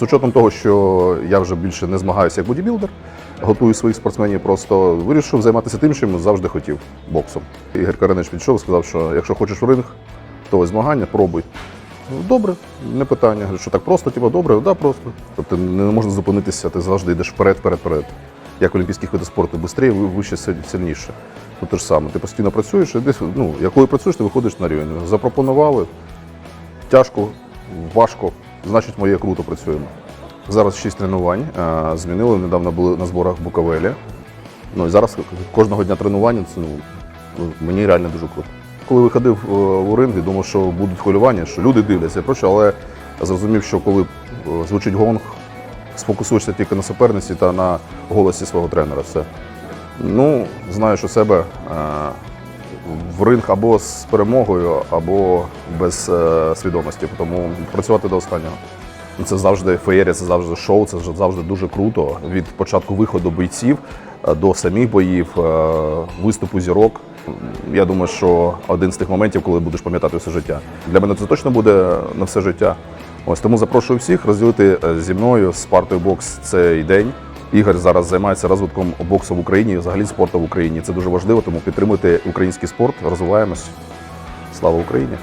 з учетом того, що я вже більше не змагаюся як бодібілдер, готую своїх спортсменів, просто вирішив займатися тим, чим завжди хотів боксом. Ігор Каранич підійшов і сказав, що якщо хочеш в ринг, то змагання, пробуй. Ну, Добре, не питання. Говорю, що так просто, типу, добре, да, просто. Тобто не можна зупинитися, ти завжди йдеш вперед, вперед, вперед. Як в олімпійських видах спорту, швидше, вище, силь- сильніше. Тут те ж саме. Ти постійно працюєш, і десь, ну, якою працюєш, ти виходиш на рівень. Запропонували, тяжко, важко, значить, моє круто працюємо. Зараз шість тренувань. е, Змінили, недавно були на зборах в Буковелі. Ну і зараз кожного дня тренування це ну, мені реально дуже круто. Коли виходив е, у ринг, я думав, що будуть хвилювання, що люди дивляться і проще, але зрозумів, що коли е, звучить гонг, сфокусуєшся тільки на суперниці та на голосі свого тренера. Все. Ну, знаю, що себе е, в ринг або з перемогою, або без е, свідомості. Тому працювати до останнього. Це завжди феєрія, це завжди шоу, це завжди дуже круто. Від початку виходу бойців е, до самих боїв, е, виступу зірок. Я думаю, що один з тих моментів, коли будеш пам'ятати все життя. Для мене це точно буде на все життя. Ось тому запрошую всіх розділити зі мною з партою бокс цей день. Ігор зараз займається розвитком боксу в Україні, і взагалі спорту в Україні. Це дуже важливо, тому підтримуйте український спорт, розвиваємось. Слава Україні!